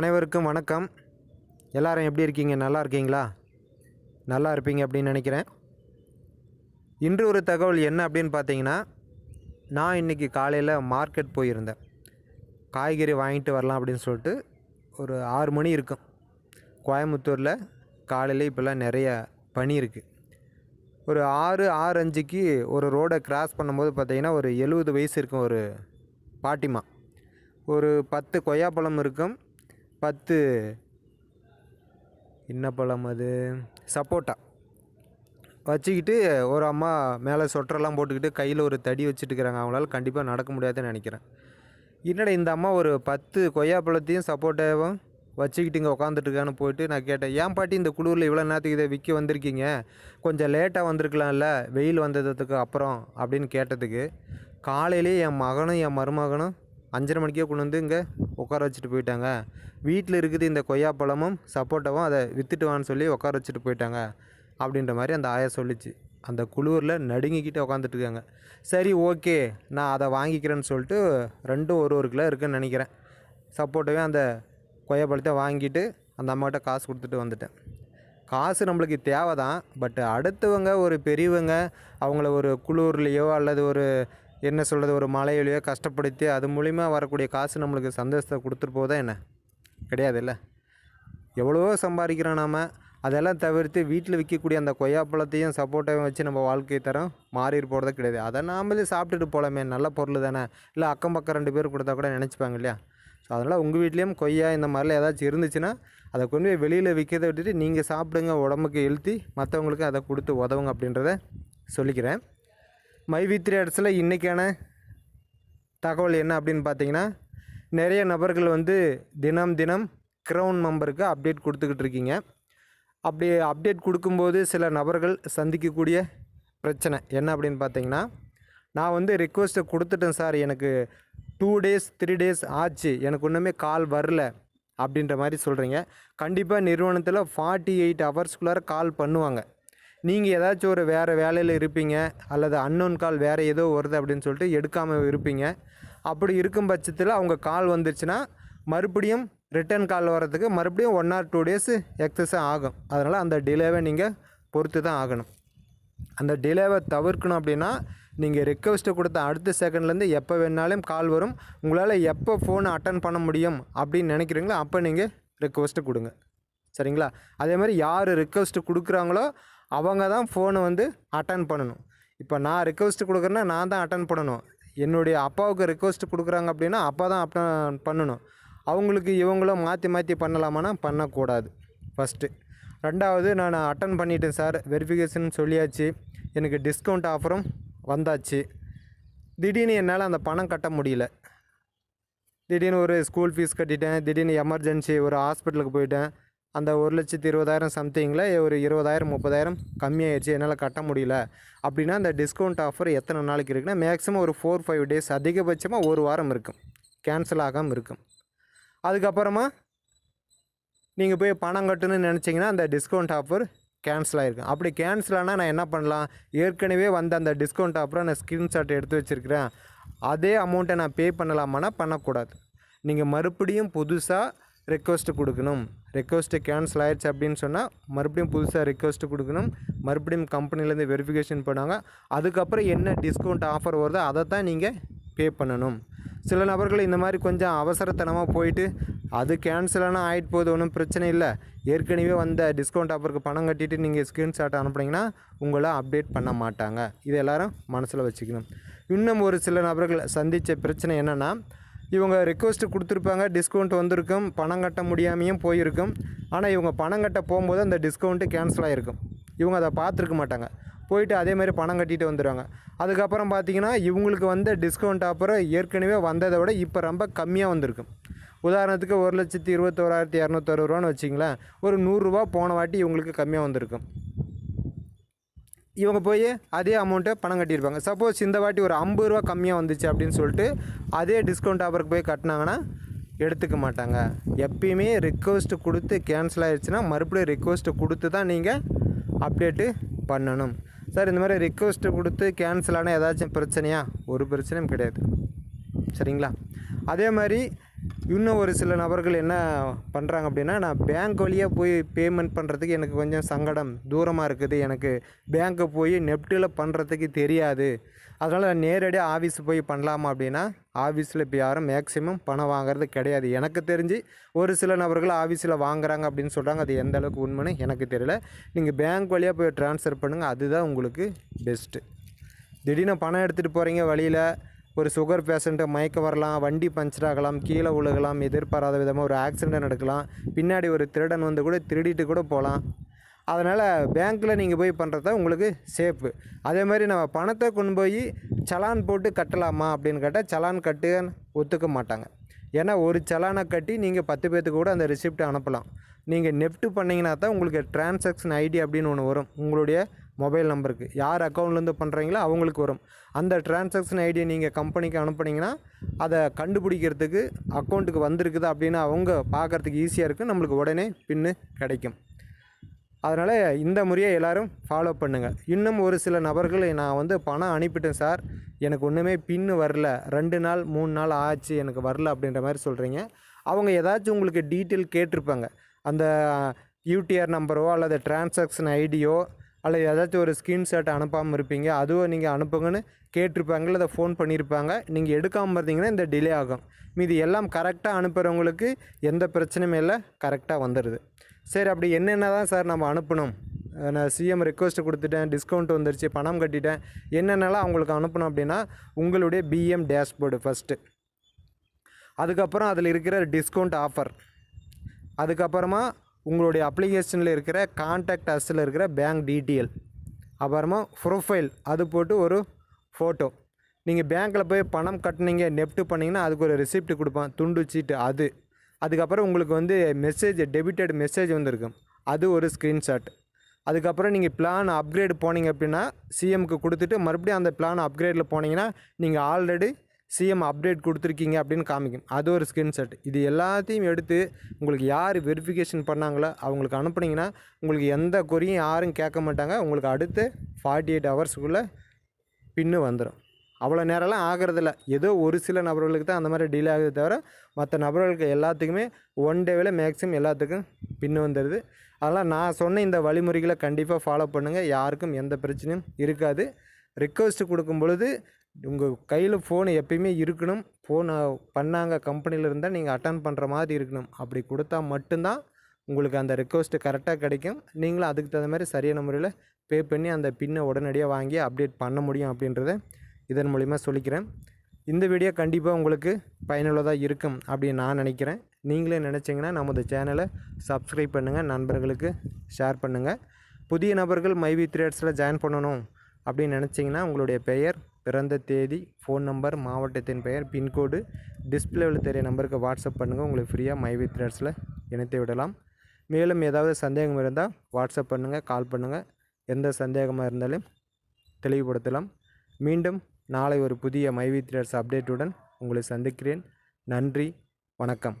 அனைவருக்கும் வணக்கம். எல்லாரும் எப்படி இருக்கீங்க? நல்லா இருக்கீங்களா? நல்லா இருப்பீங்க அப்படின்னு நினைக்கிறேன். இன்று ஒரு தகவல் என்ன அப்படின்னு பார்த்தீங்கன்னா நான் இன்றைக்கி காலையில் மார்க்கெட் போயிருந்தேன். காய்கறி வாங்கிட்டு வரலாம் அப்படின்னு சொல்லிட்டு ஒரு ஆறு மணி இருக்கும். கோயம்புத்தூரில் காலையில் இப்போல்லாம் நிறைய பனி இருக்குது ஒரு ஆறு ஆறு அஞ்சுக்கு ஒரு ரோடை கிராஸ் பண்ணும்போது பார்த்தீங்கன்னா ஒரு எழுபது வயசு இருக்கும் ஒரு பாட்டிமா. ஒரு பத்து கொய்யாப்பழம் இருக்கும். பத்து. என்ன பழம் அது? சப்போட்டா. வச்சுக்கிட்டு ஒரு அம்மா மேலே சொட்டரெல்லாம் போட்டுக்கிட்டு கையில் ஒரு தடி வச்சுட்டு இருக்கிறாங்க அவங்களால கண்டிப்பாக நடக்க முடியாதுன்னு நினைக்கிறேன். என்னடா இந்த அம்மா ஒரு பத்து கொய்யாப்பழத்தையும் சப்போட்டாவும் வச்சுக்கிட்டு இங்கே உட்காந்துட்டுருக்கான்னு போயிட்டு நான் கேட்டேன் ஏன் பாட்டி இந்த குளிரில் இவ்வளோ நேரத்துக்கு இதை விற்க வந்திருக்கீங்க? கொஞ்சம் லேட்டாக வந்திருக்கலாம்ல வெயில் வந்ததுக்கு அப்புறம்? அப்படின்னு கேட்டதுக்கு காலையிலே என் மகனும் என் மருமகனும் அஞ்சரை மணிக்கே கொண்டு வந்து இங்கே உட்கார வச்சுட்டு போயிட்டாங்க. வீட்டில் இருக்குது இந்த கொய்யாப்பழமும் சப்போட்டாவும் அதை விற்றுட்டு வான்னு சொல்லி உட்கார வச்சுட்டு போயிட்டாங்க. அப்படின்ற மாதிரி அந்த ஆயா சொல்லிச்சு. அந்த குளிரில் நடுங்கிக்கிட்டு உட்காந்துட்டுருக்காங்க சரி ஓகே நான் அதை வாங்கிக்கிறேன்னு சொல்லிட்டு ரெண்டும் ஒரு ஒரு கிலோ இருக்குன்னு நினைக்கிறேன். சப்போட்டாவே அந்த கொய்யாப்பழத்தை வாங்கிட்டு அந்த அம்மாகிட்ட காசு கொடுத்துட்டு வந்துட்டேன். காசு நம்மளுக்கு தேவை தான் பட் அடுத்தவங்க ஒரு பெரியவங்க அவங்கள ஒரு குளூர்லேயோ அல்லது ஒரு என்ன சொல்கிறது ஒரு மலையிலையோ கஷ்டப்படுத்தி அது மூலிமா வரக்கூடிய காசு நம்மளுக்கு சந்தோஷத்தை கொடுத்துட்டு போதா என்ன? கிடையாதுல்ல எவ்வளவோ சம்பாதிக்கிறோம் நாம். அதெல்லாம் தவிர்த்து வீட்டில் விற்கக்கூடிய அந்த கொய்யாப்பழத்தையும் சப்போட்டாவையும் வச்சு நம்ம வாழ்க்கை தரம் மாறிட்டு போகிறதே கிடையாது. அதை நாமளே சாப்பிட்டுட்டு போகலாமே நல்ல பொருள் தானே. இல்லை அக்கம் பக்கம் ரெண்டு பேர் கொடுத்தா கூட நினச்சிப்பாங்க இல்லையா? ஸோ அதனால் உங்கள் வீட்லேயும் கொய்யா இந்த மாதிரிலாம் ஏதாச்சும் இருந்துச்சுன்னா அதை கொண்டு போய் வெளியில் விற்கிறத விட்டுட்டு நீங்கள் சாப்பிடுங்க உடம்புக்கு எழுத்தி மற்றவங்களுக்கு அதை கொடுத்து உதவுங்க அப்படின்றத சொல்லிக்கிறேன். மை வித்ரி ஆர்ட்ஸில் இன்றைக்கான தகவல் என்ன அப்படின்னு பார்த்தீங்கன்னா நிறைய நபர்கள் வந்து தினம் தினம் க்ரௌன் மெம்பருக்கு அப்டேட் கொடுத்துக்கிட்டு இருக்கீங்க. அப்படி அப்டேட் கொடுக்கும்போது சில நபர்கள் சந்திக்கக்கூடிய பிரச்சனை என்ன அப்படின்னு பார்த்தீங்கன்னா நான் வந்து ரிக்வெஸ்ட்டை கொடுத்துட்டேன் சார். எனக்கு டூ டேஸ் த்ரீ டேஸ் ஆச்சு. எனக்கு ஒன்றுமே கால் வரல அப்படின்ற மாதிரி சொல்கிறீங்க கண்டிப்பாக நிறுவனத்தில் ஃபார்ட்டி எயிட் ஹவர்ஸ்க்குள்ளார கால் பண்ணுவாங்க. நீங்கள் ஏதாச்சும் ஒரு வேறு வேலையில் இருப்பீங்க அல்லது அன்னோன் கால் வேறு ஏதோ வருது அப்படின்னு சொல்லிட்டு எடுக்காமல் இருப்பீங்க. அப்படி இருக்கும் பட்சத்தில் அவங்க கால் வந்துருச்சுன்னா மறுபடியும் ரிட்டர்ன் கால் வர்றதுக்கு மறுபடியும் ஒன் ஆர் டூ டேஸ் எக்ஸஸாக ஆகும். அதனால் அந்த டிலேவை நீங்கள் பொறுத்து தான் ஆகணும். அந்த டிலேவை தவிர்க்கணும் அப்படின்னா நீங்கள் ரெக்வஸ்ட்டை கொடுத்த அடுத்த செகண்ட்லேருந்து எப்போ வேணாலும் கால் வரும். உங்களால் எப்போ ஃபோனை அட்டன் பண்ண முடியும் அப்படின்னு நினைக்கிறீங்களோ அப்போ நீங்கள் ரெக்வஸ்ட்டு கொடுங்க. சரிங்களா? அதே மாதிரி யார் ரெக்வஸ்ட்டு கொடுக்குறாங்களோ அவங்க தான் ஃபோனை வந்து அட்டன் பண்ணணும். இப்போ நான் ரெக்வஸ்ட்டு கொடுக்குறேன்னா நான் தான் அட்டன் பண்ணணும். என்னுடைய அப்பாவுக்கு ரெக்வஸ்ட் கொடுக்குறாங்க அப்படின்னா அப்பா தான் அட்டன் பண்ணணும். அவங்களுக்கு இவங்களும் மாற்றி மாற்றி பண்ணலாமான்னா பண்ணக்கூடாது. ஃபஸ்ட்டு ரெண்டாவது நான் அட்டன் பண்ணிட்டேன் சார் வெரிஃபிகேஷன் சொல்லியாச்சு. எனக்கு டிஸ்கவுண்ட் ஆஃபரும் வந்தாச்சு. திடீர்னு என்னால் அந்த பணம் கட்ட முடியல. திடீர்னு ஒரு ஸ்கூல் ஃபீஸ் கட்டிட்டேன். திடீர்னு எமர்ஜென்சி ஒரு ஹாஸ்பிட்டலுக்கு போயிட்டேன். அந்த ஒரு லட்சத்து இருபதாயிரம் சம்திங்கில் ஒரு இருபதாயிரம் முப்பதாயிரம் கம்மியாயிடுச்சு என்னால் கட்ட முடியல. அப்படின்னா அந்த டிஸ்கவுண்ட் ஆஃபர் எத்தனை நாளைக்கு இருக்குன்னா மேக்ஸிமம் ஒரு ஃபோர் ஃபைவ் டேஸ் அதிகபட்சமாக ஒரு வாரம் இருக்கும். கேன்சல் ஆகாமல் இருக்கும். அதுக்கப்புறமா நீங்கள் போய் பணம் கட்டணும்னு நினச்சிங்கன்னா அந்த டிஸ்கவுண்ட் ஆஃபர் கேன்சல் ஆகிருக்கும் அப்படி கேன்சல் ஆனால் நான் என்ன பண்ணலாம்? ஏற்கனவே வந்த அந்த டிஸ்கவுண்ட் ஆஃபரை நான் ஸ்க்ரீன்ஷாட் எடுத்து வச்சுருக்கிறேன். அதே அமௌண்ட்டை நான் பே பண்ணலாமான்னா பண்ணக்கூடாது. நீங்கள் மறுபடியும் புதுசாக ரெக்வஸ்ட்டு கொடுக்கணும். ரெக்வஸ்ட்டு கேன்சல் ஆயிடுச்சு அப்படின்னு சொன்னால் மறுபடியும் புதுசாக ரெக்வஸ்ட்டு கொடுக்கணும். மறுபடியும் கம்பெனிலேருந்து வெரிஃபிகேஷன் பண்ணுவாங்க அதுக்கப்புறம் என்ன டிஸ்கவுண்ட் ஆஃபர் வருதோ அதை தான் நீங்கள் பே பண்ணணும். சில நபர்கள் இந்த மாதிரி கொஞ்சம் அவசரத்தனமாக போயிட்டு அது கேன்சலான ஆகிட்டு போகுது ஒன்றும் பிரச்சனை இல்லை. ஏற்கனவே வந்த டிஸ்கவுண்ட் ஆஃபருக்கு பணம் கட்டிட்டு நீங்கள் ஸ்க்ரீன்ஷாட் அனுப்புனீங்கன்னா உங்களை அப்டேட் பண்ண மாட்டாங்க. இது எல்லோரும் மனசில் வச்சுக்கணும். இன்னும் ஒரு சில நபர்கள் சந்தித்த பிரச்சனை என்னென்னா இவங்க ரெக்வஸ்ட்டு கொடுத்துருப்பாங்க டிஸ்கவுண்ட் வந்திருக்கும் பணம் கட்ட முடியாமையும் போயிருக்கும். ஆனால் இவங்க பணம் கட்ட போகும்போது அந்த டிஸ்கவுண்ட்டு கேன்சல் ஆகிருக்கும் இவங்க அதை பார்த்துருக்க மாட்டாங்க. போயிட்டு அதே மாதிரி பணம் கட்டிட்டு வந்துடுவாங்க அதுக்கப்புறம் பார்த்தீங்கன்னா இவங்களுக்கு வந்த டிஸ்கவுண்ட் ஆஃபர் ஏற்கனவே வந்ததை விட இப்போ ரொம்ப கம்மியாக வந்திருக்கும் உதாரணத்துக்கு ஒரு லட்சத்தி இருபத்தோராயிரத்தி இரநூத்தறுபது ரூபான்னு வச்சிங்களேன். ஒரு நூறுரூவா போன வாட்டி இவங்களுக்கு கம்மியாக வந்திருக்கும் இவங்க போய் அதே அமௌண்ட்டை பணம் கட்டியிருப்பாங்க. சப்போஸ் இந்த வாட்டி ஒரு ஐம்பது ரூபா கம்மியாக வந்துச்சு அப்படின்னு சொல்லிட்டு அதே டிஸ்கவுண்ட் ஆஃபருக்கு போய் கட்டினாங்கன்னா எடுத்துக்க மாட்டாங்க. எப்பயுமே ரிக்வஸ்ட்டு கொடுத்து கேன்சல் ஆகிடுச்சுன்னா மறுபடியும் ரிக்வஸ்ட்டு கொடுத்து தான் நீங்கள் அப்டேட்டு பண்ணணும். சார் இந்த மாதிரி ரிக்வஸ்ட்டு கொடுத்து கேன்சல் ஆனால் ஏதாச்சும் பிரச்சனையா? ஒரு பிரச்சனையும் கிடையாது. சரிங்களா? அதே மாதிரி இன்னும் ஒரு சில நபர்கள் என்ன பண்ணுறாங்க அப்படின்னா நான் பேங்க் வழியாக போய் பேமெண்ட் பண்ணுறதுக்கு எனக்கு கொஞ்சம் சங்கடம் தூரமாக இருக்குது. எனக்கு பேங்க்கு போய் நெஃப்ட்டில் பண்ணுறதுக்கு தெரியாது. அதனால் நான் நேரடியாக ஆஃபீஸ் போய் பண்ணலாமா அப்படின்னா ஆஃபீஸில் இப்போ யாரும் மேக்ஸிமம் பணம் வாங்குறது கிடையாது. எனக்கு தெரிஞ்சு ஒரு சில நபர்கள் ஆஃபீஸில் வாங்குறாங்க அப்படின்னு சொல்கிறாங்க அது எந்த அளவுக்கு உண்மைன்னு எனக்கு தெரியல. நீங்கள் பேங்க் வழியாக போய் ட்ரான்ஸ்ஃபர் பண்ணுங்கள் அதுதான் உங்களுக்கு பெஸ்ட்டு திடீர்னு பணம் எடுத்துகிட்டு போகிறீங்க வழியில். ஒரு சுகர் பேஷண்ட்டு மயக்க வரலாம் வண்டி பஞ்சர் ஆகலாம் கீழே விழுகலாம் எதிர்பாராத விதமாக ஒரு ஆக்சிடென்ட் நடக்கலாம் பின்னாடி ஒரு திருடன் வந்து கூட திருடிட்டு கூட போகலாம். அதனால் பேங்க்கில் நீங்கள் போய் பண்ணுறது தான் உங்களுக்கு சேஃபு அதே மாதிரி நம்ம பணத்தை கொண்டு போய் சலான் போட்டு கட்டலாமா அப்படின்னு கேட்டால் சலான் கட்டு ஒத்துக்க மாட்டாங்க. ஏன்னா ஒரு சலானை கட்டி நீங்கள் பத்து பேர்த்துக்கு கூட அந்த ரிசிப்ட் அனுப்பலாம். நீங்கள் நெஃப்ட்டு பண்ணிங்கன்னா தான் உங்களுக்கு டிரான்சாக்ஷன் ஐடி அப்படின்னு ஒன்று வரும். உங்களுடைய மொபைல் நம்பருக்கு. யார் அக்கௌண்ட்லேருந்து பண்ணுறீங்களோ அவங்களுக்கு வரும். அந்த டிரான்சாக்ஷன் ஐடியை நீங்கள் கம்பெனிக்கு அனுப்புனீங்கன்னா அதை கண்டுபிடிக்கிறதுக்கு அக்கௌண்ட்டுக்கு வந்திருக்குது அப்படின்னு அவங்க பார்க்குறதுக்கு ஈஸியாக இருக்குது நம்மளுக்கு உடனே பின்னு கிடைக்கும். அதனால் இந்த முறையை எல்லோரும் ஃபாலோ பண்ணுங்கள் இன்னும் ஒரு சில நபர்கள் நான் வந்து பணம் அனுப்பிட்டேன் சார் எனக்கு ஒன்றுமே பின்னு வரல. ரெண்டு நாள் மூணு நாள் ஆச்சு எனக்கு வரல அப்படின்ற மாதிரி சொல்கிறீங்க அவங்க ஏதாச்சும் உங்களுக்கு டீட்டெயில் கேட்டிருப்பாங்க. அந்த யூடிஆர் நம்பரோ அல்லது டிரான்சாக்ஷன் ஐடியோ அல்ல ஏதாச்சும் ஒரு ஸ்க்ரீன்ஷாட் அனுப்பாமல் இருப்பீங்க. அதுவும் நீங்கள் அனுப்புங்கன்னு கேட்டிருப்பாங்க அதை ஃபோன் பண்ணியிருப்பாங்க. நீங்கள் எடுக்காமல் இருந்தீங்கன்னா இந்த டிலே ஆகும். மீதி எல்லாம் கரெக்டாக அனுப்புகிறவங்களுக்கு எந்த பிரச்சனையும் இல்லை கரெக்டாக வந்துடுது சரி அப்படி என்னென்ன தான் சார் நம்ம அனுப்பணும்? நான் சிஎம் ரெக்வஸ்ட்டு கொடுத்துட்டேன் டிஸ்கவுண்ட் வந்துருச்சு பணம் கட்டிட்டேன். என்னென்னலாம் அவங்களுக்கு அனுப்பணும் அப்படின்னா உங்களுடைய பிஎம் டேஷ்போர்டு ஃபஸ்ட்டு அதுக்கப்புறம் அதில் இருக்கிற டிஸ்கவுண்ட் ஆஃபர் அதுக்கப்புறமா உங்களுடைய அப்ளிகேஷனில் இருக்கிற கான்டாக்ட் அஸில் இருக்கிற பேங்க் டீட்டெயில் அப்புறமா ப்ரொஃபைல் அது போட்டு ஒரு ஃபோட்டோ நீங்கள் பேங்க்கில் போய் பணம் கட்டினீங்க நெஃப்ட்டு பண்ணிங்கன்னா அதுக்கு ஒரு ரெசிப்ட் கொடுப்பான். துண்டு சீட்டு அது. அதுக்கப்புறம் உங்களுக்கு வந்து மெசேஜ் டெபிட்டட் மெசேஜ் வந்துருக்கும். அது ஒரு ஸ்க்ரீன்ஷாட் அதுக்கப்புறம் நீங்கள் பிளான் அப்கிரேட் போனீங்க அப்படின்னா சிஎம்க்கு கொடுத்துட்டு மறுபடியும் அந்த பிளான் அப்கிரேடில் போனீங்கன்னா நீங்கள் ஆல்ரெடி சிஎம் அப்டேட் கொடுத்துருக்கீங்க அப்படின்னு காமிக்கும். அது ஒரு ஸ்க்ரீன்ஷாட் இது எல்லாத்தையும் எடுத்து உங்களுக்கு யார் வெரிஃபிகேஷன் பண்ணாங்களோ அவங்களுக்கு அனுப்புனீங்கன்னா உங்களுக்கு எந்த குறியும் யாரும் கேட்க மாட்டாங்க. உங்களுக்கு அடுத்து ஃபார்ட்டி எயிட் ஹவர்ஸுக்குள்ளே பின்னு வந்துடும் அவ்வளோ நேரம்லாம் ஆகிறதில்ல. ஏதோ ஒரு சில நபர்களுக்கு தான் அந்த மாதிரி டீலே ஆகுது தவிர மற்ற நபர்களுக்கு எல்லாத்துக்குமே ஒன் டேவில் மேக்ஸிமம் எல்லாத்துக்கும் பின்னு வந்துடுது அதெல்லாம் நான் சொன்ன இந்த வழிமுறைகளை கண்டிப்பாக ஃபாலோ பண்ணுங்கள் யாருக்கும் எந்த பிரச்சனையும் இருக்காது. ரிக்வஸ்ட்டு கொடுக்கும் பொழுது உங்கள் கையில் ஃபோன் எப்பயுமே இருக்கணும். ஃபோன் பண்ணாங்க கம்பெனியில் இருந்தால் நீங்கள் அட்டன் பண்ணுற மாதிரி இருக்கணும். அப்படி கொடுத்தா மட்டும்தான் உங்களுக்கு அந்த ரெக்வஸ்ட்டு கரெக்டாக கிடைக்கும். நீங்களும் அதுக்கு தகுந்த மாதிரி சரியான முறையில் பே பண்ணி அந்த பின்னை உடனடியாக வாங்கி அப்டேட் பண்ண முடியும் அப்படின்றத இதன் மூலிமா சொல்லிக்கிறேன். இந்த வீடியோ கண்டிப்பாக உங்களுக்கு பயனுள்ளதாக இருக்கும் அப்படின்னு நான் நினைக்கிறேன். நீங்களே நினச்சிங்கன்னா நமது சேனலை சப்ஸ்கிரைப் பண்ணுங்கள் நண்பர்களுக்கு ஷேர் பண்ணுங்கள் புதிய நபர்கள் மைவி த்ரேட்ஸில் ஜாயின் பண்ணணும் அப்படின்னு நினச்சிங்கன்னா உங்களுடைய பெயர் பிறந்த தேதி ஃபோன் நம்பர் மாவட்டத்தின் பெயர் பின்கோடு டிஸ்பிளேவில் தெரிய நம்பருக்கு வாட்ஸ்அப் பண்ணுங்கள் உங்களுக்கு ஃப்ரீயாக மைவி த்ரெட்ஸில் இணைத்து விடலாம். மேலும் ஏதாவது சந்தேகம் இருந்தால் வாட்ஸ்அப் பண்ணுங்கள் கால் பண்ணுங்கள் எந்த சந்தேகமாக இருந்தாலும் தெளிவுபடுத்தலாம். மீண்டும் நாளை ஒரு புதிய மைவி த்ரெட்ஸ் அப்டேட்டுடன் உங்களை சந்திக்கிறேன். நன்றி வணக்கம்.